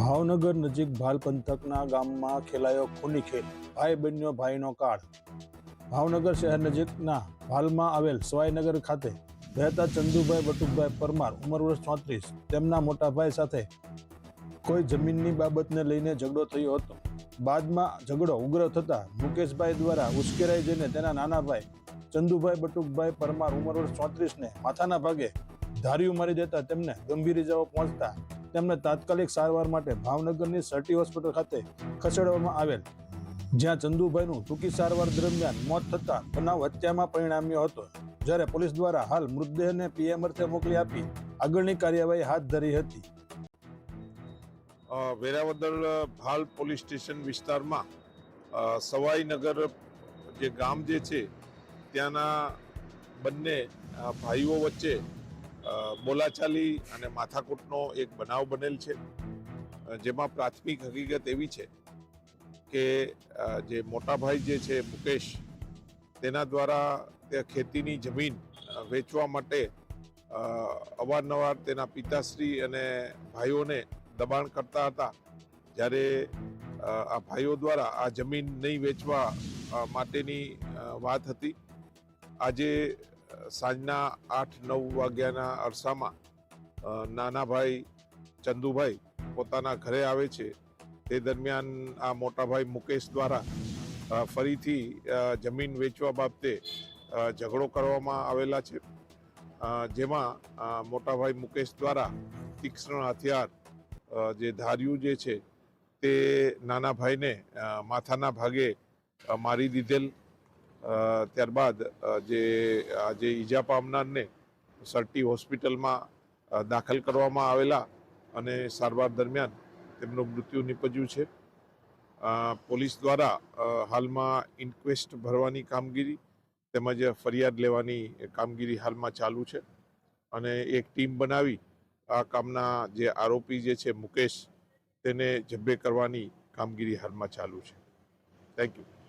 ભાવનગર નજીક ભાલ પંથકના ગામમાં ખેલાયો ખૂની ખેલ. ભાઈ બન્યો ભાઈનો કાળ. ભાવનગર શહેર નજીકના ભાલમાં આવેલ સવાઈનગર ખાતે રહેતા ચંદુભાઈ બટુકભાઈ પરમાર, ઉંમર વર્ષ ચોત્રીસ. તેમના મોટા ભાઈ સાથે કોઈ જમીનની બાબતને લઈને ઝઘડો થયો હતો. બાદમાં ઝઘડો ઉગ્ર થતાં મુકેશભાઈ દ્વારા ઉશ્કેરાઈ જઈને તેના નાના ભાઈ ચંદુભાઈ બટુકભાઈ પરમાર, ઉંમર વર્ષ ચોત્રીસને માથાના ભાગે ધાર્યું મારી દેતા તેમને ગંભીર ઇજાઓ પહોંચતા તેમને તાત્કાલિક સારવાર માટે ભાવનગરની સર્ટી હોસ્પિટલ ખાતે ખસેડવામાં આવેલ. જ્યાં ચંદુભાઈનું ટૂંકી સારવાર દરમિયાન મોત થતાં બનાવ હત્યામાં પરિણામ્યો હતો. જ્યારે પોલીસ દ્વારા હાલ મૃતદેહને પીએમ અર્થે મોકલી આપી આગળની કાર્યવાહી હાથ ધરી હતી. વેરાવદર ભાલ પોલીસ સ્ટેશન વિસ્તારમાં સવાઈનગર જે ગામ જે છે, ત્યાંના બંને ભાઈઓ વચ્ચે બોલાચાલી અને માથાકૂટનો એક બનાવ બનેલ છે. જેમાં પ્રાથમિક હકીકત એવી છે કે જે મોટા ભાઈ જે છે, મુકેશ, તેના દ્વારા તે ખેતીની જમીન વેચવા માટે અવારનવાર તેના પિતાશ્રી અને ભાઈઓને દબાણ કરતા હતા. જ્યારે આ ભાઈઓ દ્વારા આ જમીન નહીં વેચવા માટેની વાત હતી. આજે સાંજના આઠ, નવ વાગ્યાના અરસામાં નાના ભાઈ ચંદુભાઈ પોતાના ઘરે આવે છે. તે દરમિયાન આ મોટાભાઈ મુકેશ દ્વારા ફરીથી જમીન વેચવા બાબતે ઝઘડો કરવામાં આવેલા છે. જેમાં મોટાભાઈ મુકેશ દ્વારા તીક્ષ્ણ હથિયાર જે ધાર્યું જે છે, તે નાના ભાઈને માથાના ભાગે મારી દીધેલ. ત્યારબાદ જે આજે ઈજા પામનારને સર્ટી હોસ્પિટલમાં દાખલ કરવામાં આવેલા અને સારવાર દરમિયાન તેમનું મૃત્યુ નિપજ્યું છે. પોલીસ દ્વારા હાલમાં ઇન્ક્વેસ્ટ ભરવાની કામગીરી તેમજ ફરિયાદ લેવાની કામગીરી હાલમાં ચાલુ છે અને એક ટીમ બનાવી આ કામના જે આરોપી જે છે મુકેશ તેને જબ્બે કરવાની કામગીરી હાલમાં ચાલુ છે. Thank you